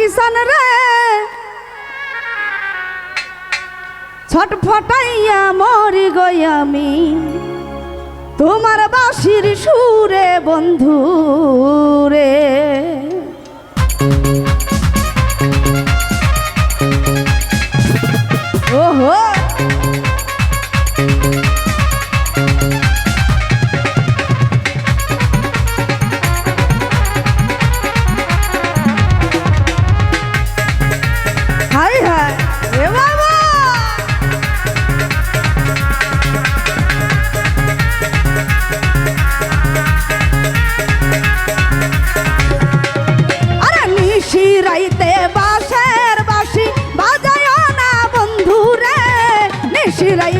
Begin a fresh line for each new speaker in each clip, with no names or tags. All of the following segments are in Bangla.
কিষান রে। ছটফটাইয়া মরি গই আমি। তোমার বাসির সুরে বন্ধু রে। ওহো! Sheila E.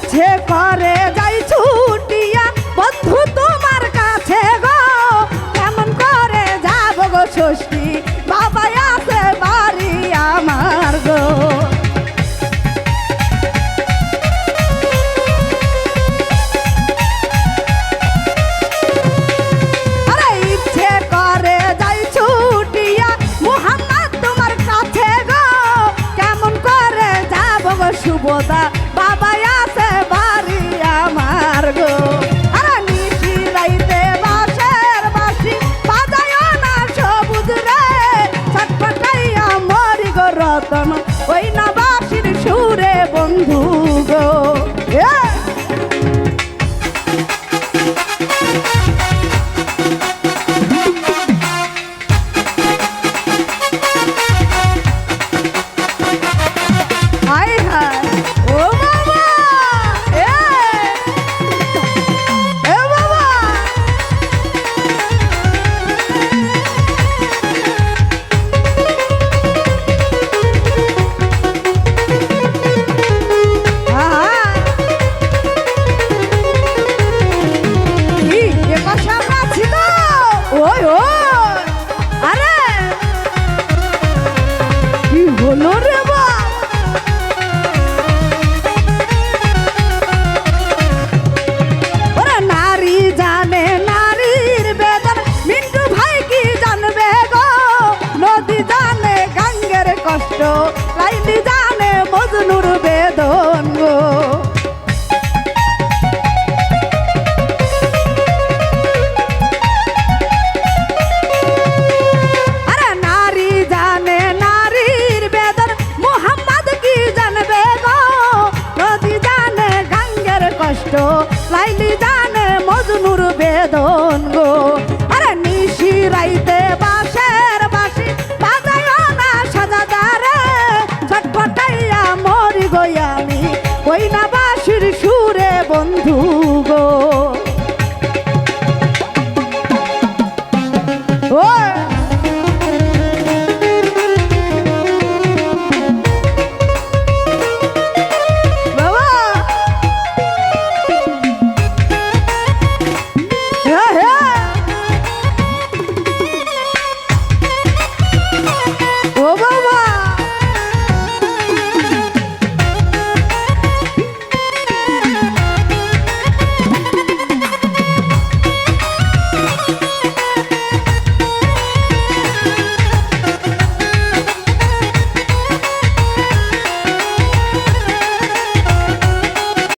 ইচ্ছে করে যাই ছুটিয়া, বন্ধু তোমার কাছে গো। কেমন করে যাব গো ষষ্ঠী? বাবা আছে বাড়ি আমার গো। শুভতা